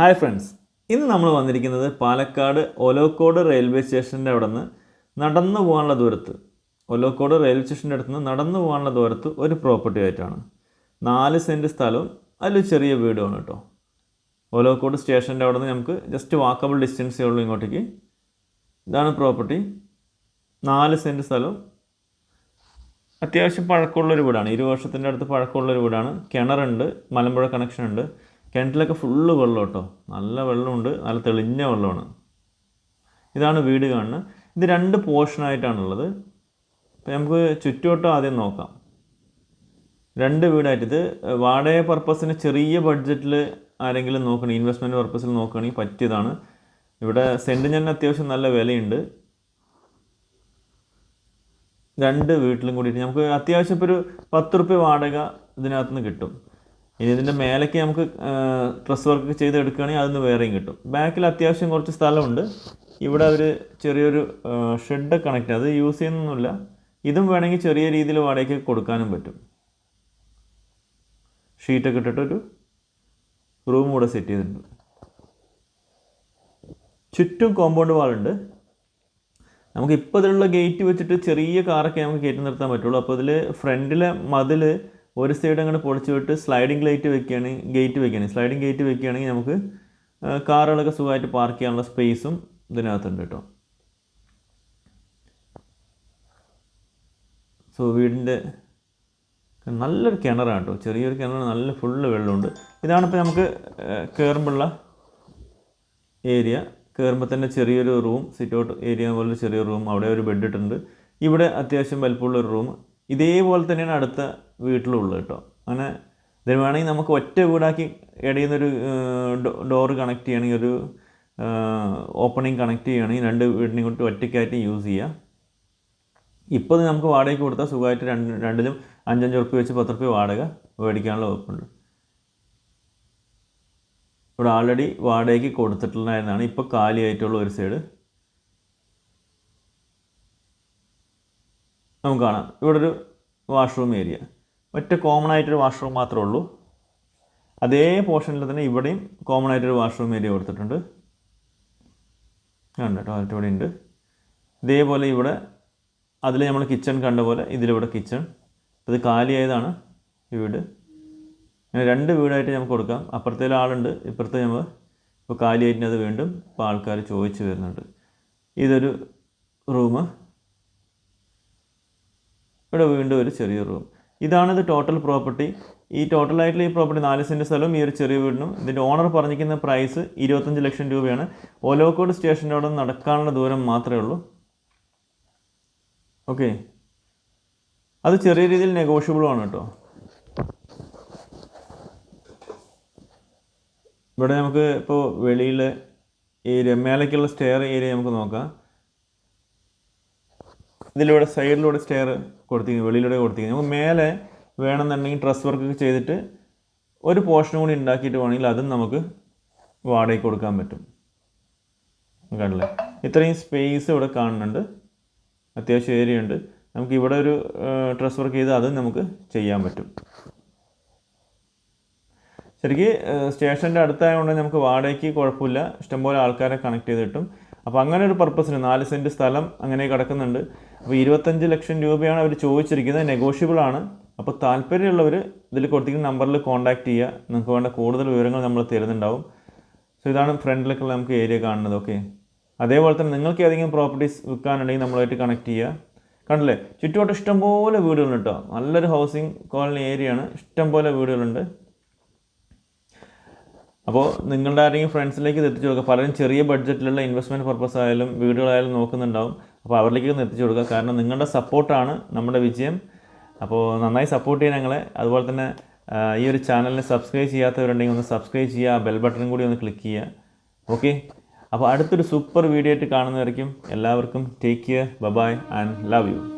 Hi friends ഇന്ന് നമ്മൾ വന്നിരിക്കുന്നത് പാലക്കാട് ഒലോക്കോട് റെയിൽവേ സ്റ്റേഷന്റെ അവിടെ നിന്ന് നടന്നു പോകാനുള്ള ദൂരത്ത്. ഒലോക്കോട് റെയിൽവേ സ്റ്റേഷന്റെ അടുത്ത് നിന്ന് നടന്നു പോകാനുള്ള ദൂരത്ത് ഒരു പ്രോപ്പർട്ടി ആയിട്ടാണ്. നാല് സെന്റ് സ്ഥലവും അതിൽ ചെറിയ വീടുമാണ് കേട്ടോ. ഒലോക്കോട് സ്റ്റേഷന്റെ അവിടെ നിന്ന് നമുക്ക് ജസ്റ്റ് വാക്കബിൾ ഡിസ്റ്റൻസേ ഉള്ളൂ ഇങ്ങോട്ടേക്ക്. ഇതാണ് പ്രോപ്പർട്ടി. നാല് സെന്റ് സ്ഥലവും അത്യാവശ്യം പഴക്കമുള്ളൊരു വീടാണ്. ഇരു വർഷത്തിന്റെ അടുത്ത് പഴക്കമുള്ളൊരു വീടാണ്. കിണറുണ്ട് മലമ്പുഴ കണക്ഷൻ ഉണ്ട്. കിണറ്റിലൊക്കെ ഫുള്ള് വെള്ളം കേട്ടോ. നല്ല വെള്ളമുണ്ട് നല്ല തെളിഞ്ഞ വെള്ളമാണ്. ഇതാണ് വീട് കാണുന്നത്. ഇത് രണ്ട് പോർഷനായിട്ടാണുള്ളത് അപ്പോൾ നമുക്ക് ചുറ്റുവട്ടം ആദ്യം നോക്കാം. രണ്ട് വീടായിട്ട് ഇത് വാടക പർപ്പസിന് ചെറിയ ബഡ്ജറ്റിൽ ആരെങ്കിലും നോക്കണേ ഇൻവെസ്റ്റ്മെന്റ് പർപ്പസിൽ നോക്കുകയാണെങ്കിൽ പറ്റിയതാണ്. ഇവിടെ സെന്റിന് തന്നെ അത്യാവശ്യം നല്ല വിലയുണ്ട്. രണ്ട് വീട്ടിലും കൂടിയിട്ട് നമുക്ക് അത്യാവശ്യം ഇപ്പോൾ ഒരു പത്ത് റുപ്യ വാടക ഇതിനകത്തുനിന്ന് കിട്ടും. ഇനി ഇതിന്റെ മേലേക്ക് നമുക്ക് ഡ്രസ് വർക്ക് ചെയ്ത് എടുക്കുകയാണെങ്കിൽ അതിന് വേറെയും കിട്ടും. ബാക്കിൽ അത്യാവശ്യം കുറച്ച് സ്ഥലമുണ്ട്. ഇവിടെ അവർ ചെറിയൊരു ഷെഡ് കണക്ട് അത് യൂസ് ചെയ്യുന്നൊന്നുമില്ല. ഇതും വേണമെങ്കിൽ ചെറിയ രീതിയിൽ വാടകയ്ക്ക് കൊടുക്കാനും പറ്റും. ഷീറ്റൊക്കെ ഇട്ടിട്ടൊരു റൂം കൂടെ സെറ്റ് ചെയ്തിട്ടുണ്ട്. ചുറ്റും കോമ്പൗണ്ട് വാളുണ്ട് നമുക്ക് ഇപ്പോൾ ഇതിലുള്ള ഗേറ്റ് വെച്ചിട്ട് ചെറിയ കാറൊക്കെ നമുക്ക് കയറ്റി നിർത്താൻ പറ്റുള്ളൂ. അപ്പോൾ ഇതിൽ ഫ്രണ്ടിലെ മതിൽ ഒരു സൈഡ് അങ്ങനെ പൊളിച്ചു വിട്ട് സ്ലൈഡിംഗ് ലൈറ്റ് വെക്കുകയാണെങ്കിൽ ഗേറ്റ് വെക്കുകയാണെങ്കിൽ സ്ലൈഡിംഗ് ഗേറ്റ് വെക്കുകയാണെങ്കിൽ നമുക്ക് കാറുകളൊക്കെ സുഖമായിട്ട് പാർക്ക് ചെയ്യാനുള്ള സ്പേസും ഇതിനകത്തുണ്ട് കേട്ടോ സോ വീടിന്റെ നല്ലൊരു കിണറാണ് കേട്ടോ ചെറിയൊരു കിണർ നല്ല ഫുള്ള് വെള്ളമുണ്ട്. ഇതാണിപ്പോൾ നമുക്ക് കയറുമ്പോഴുള്ള ഏരിയ കയറുമ്പോൾ തന്നെ ചെറിയൊരു റൂം സിറ്റ് ഔട്ട് ഏരിയ പോലെ ചെറിയ റൂം അവിടെ ഒരു ബെഡ് ഇട്ടിട്ടുണ്ട്. ഇവിടെ അത്യാവശ്യം വലുപ്പമുള്ള ഒരു റൂം ഇതേപോലെ തന്നെയാണ് അടുത്ത വീട്ടിലുള്ളത് കേട്ടോ. അങ്ങനെ ഇതിന് വേണമെങ്കിൽ നമുക്ക് ഒറ്റ വീടാക്കി ഇടയിൽ നിന്നൊരു ഡോറ് കണക്ട് ചെയ്യണമെങ്കിൽ ഒരു ഓപ്പണിങ് കണക്ട് ചെയ്യുകയാണെങ്കിൽ രണ്ട് വീടിനെയും കൊണ്ട് ഒറ്റയ്ക്കായിട്ട് യൂസ് ചെയ്യാം. ഇപ്പോൾ നമുക്ക് വാടകയ്ക്ക് കൊടുത്താൽ സുഖമായിട്ട് രണ്ട് രണ്ടിലും അഞ്ചഞ്ച് ഉറുപ്പ്യ വെച്ച് പത്ത് ഉറുപ്പ്യ വാടക മേടിക്കാനുള്ള വകുപ്പുണ്ട്. ഇവിടെ ആൾറെഡി വാടകയ്ക്ക് കൊടുത്തിട്ടുണ്ടായിരുന്നതാണ് ഇപ്പോൾ കാലിയായിട്ടുള്ള ഒരു സൈഡ് നമുക്ക് കാണാം. ഇവിടെ ഒരു വാഷ്റൂം ഏരിയ ഒറ്റ കോമൺ ആയിട്ടൊരു വാഷ്റൂം മാത്രമേ ഉള്ളൂ. അതേ പോർഷനിൽ തന്നെ ഇവിടെയും കോമൺ ആയിട്ടൊരു വാഷ്റൂം ഏരിയ കൊടുത്തിട്ടുണ്ട്. ഉണ്ട് ടോയ്ലറ്റ് ഇവിടെ ഉണ്ട്. ഇതേപോലെ ഇവിടെ അതിൽ നമ്മൾ കിച്ചൺ കണ്ട പോലെ ഇതിലിവിടെ കിച്ചൺ ഇത് കാലിയായതാണ് ഈ വീട്. അങ്ങനെ രണ്ട് വീടായിട്ട് നമുക്ക് കൊടുക്കാം. അപ്പുറത്തെ ആളുണ്ട് ഇപ്പുറത്തെ നമ്മൾ ഇപ്പോൾ കാലിയായിട്ട് അത് വീണ്ടും ഇപ്പോൾ ആൾക്കാർ ചോദിച്ചു വരുന്നുണ്ട്. ഇതൊരു റൂം ഇവിടെ വീണ്ടും ഒരു ചെറിയ റൂം ഇതാണിത് ടോട്ടൽ പ്രോപ്പർട്ടി ഈ ടോട്ടലായിട്ടുള്ള ഈ പ്രോപ്പർട്ടി നാല് സെന്റ് സ്ഥലവും ഈ ഒരു ചെറിയ വീടിനും ഇതിന്റെ ഓണർ പറഞ്ഞിരിക്കുന്ന പ്രൈസ് ഇരുപത്തഞ്ച് ലക്ഷം രൂപയാണ്. ഒലോക്കോട് സ്റ്റേഷന്റെ അവിടെ നടക്കാനുള്ള ദൂരം മാത്രമേ ഉള്ളൂ. ഓക്കെ അത് ചെറിയ രീതിയിൽ നെഗോഷ്യബിളുമാണ് കേട്ടോ. ഇവിടെ നമുക്ക് ഇപ്പോൾ വെളിയിൽ ഈ മേലേക്കുള്ള സ്റ്റെയർ ഏരിയ നമുക്ക് നോക്കാം. ഇതിലൂടെ സൈഡിലൂടെ സ്റ്റെയർ കൊടുത്തിരിക്കുന്നു വെളിയിലൂടെ കൊടുത്തിരിക്കുന്നു. നമുക്ക് മേലെ വേണമെന്നുണ്ടെങ്കിൽ ഡ്രസ് വർക്ക് ചെയ്തിട്ട് ഒരു പോർഷൻ കൂടി ഉണ്ടാക്കിയിട്ട് വേണമെങ്കിൽ അതും നമുക്ക് വാടകയ്ക്ക് കൊടുക്കാൻ പറ്റും. കണ്ടില്ലേ? ഇത്രയും സ്പേസ് ഇവിടെ കാണുന്നുണ്ട്. അത്യാവശ്യം ഏരിയ ഉണ്ട്. നമുക്ക് ഇവിടെ ഒരു ഡ്രസ് വർക്ക് ചെയ്ത് അതും നമുക്ക് ചെയ്യാൻ പറ്റും. ശരിക്ക് സ്റ്റേഷന്റെ അടുത്തായതുകൊണ്ട് നമുക്ക് വാടകയ്ക്ക് കുഴപ്പമില്ല. ഇഷ്ടംപോലെ ആൾക്കാരെ കണക്ട് ചെയ്ത് കിട്ടും അപ്പോൾ അങ്ങനെ ഒരു പർപ്പസിന് നാല് സെന്റ് സ്ഥലം അങ്ങനെ കിടക്കുന്നുണ്ട് അപ്പോൾ ഇരുപത്തഞ്ച് ലക്ഷം രൂപയാണ് അവർ ചോദിച്ചിരിക്കുന്നത്. നെഗോഷ്യബിൾ ആണ്. അപ്പോൾ താല്പര്യമുള്ളവർ ഇതിൽ കൊടുത്തിരിക്കുന്ന നമ്പറിൽ കോൺടാക്റ്റ് ചെയ്യുക. നിങ്ങൾക്ക് വേണ്ട കൂടുതൽ വിവരങ്ങൾ നമ്മൾ തരുന്നുണ്ടാവും. സോ ഇതാണ് ഫ്രണ്ടിലേക്കുള്ള നമുക്ക് ഏരിയ കാണുന്നത്. ഓക്കെ അതേപോലെ തന്നെ നിങ്ങൾക്ക് ഏതെങ്കിലും പ്രോപ്പർട്ടീസ് വിൽക്കാനുണ്ടെങ്കിൽ നമ്മളായിട്ട് കണക്ട് ചെയ്യുക. കണ്ടില്ലേ? ചുറ്റുവട്ടം ഇഷ്ടംപോലെ വീടുകളുണ്ട് കേട്ടോ. നല്ലൊരു ഹൗസിംഗ് കോളനി ഏരിയയാണ് ഇഷ്ടംപോലെ വീടുകളുണ്ട്. അപ്പോൾ നിങ്ങളുടെ ആരെങ്കിലും ഫ്രണ്ട്സിലേക്ക് ഇത് എത്തിച്ചു കൊടുക്കുക. പലരും ചെറിയ ബഡ്ജറ്റിലുള്ള ഇൻവെസ്റ്റ്മെന്റ് പർപ്പസ് ആയാലും വീടുകളായാലും നോക്കുന്നുണ്ടാവും. അപ്പോൾ അവരിലേക്ക് ഒന്ന് എത്തിച്ചു കൊടുക്കുക. കാരണം നിങ്ങളുടെ സപ്പോർട്ടാണ് നമ്മുടെ വിജയം. അപ്പോൾ നന്നായി സപ്പോർട്ട് ചെയ്യാൻ ഞങ്ങളെ. അതുപോലെ തന്നെ ഈ ഒരു ചാനലിനെ സബ്സ്ക്രൈബ് ചെയ്യാത്തവരുണ്ടെങ്കിൽ ഒന്ന് സബ്സ്ക്രൈബ് ചെയ്യുക. ബെൽ ബട്ടണും കൂടി ഒന്ന് ക്ലിക്ക് ചെയ്യുക. ഓക്കെ? അപ്പോൾ അടുത്തൊരു സൂപ്പർ വീഡിയോ ആയിട്ട് കാണുന്നവരേക്കും എല്ലാവർക്കും take care. Bye bye and love you.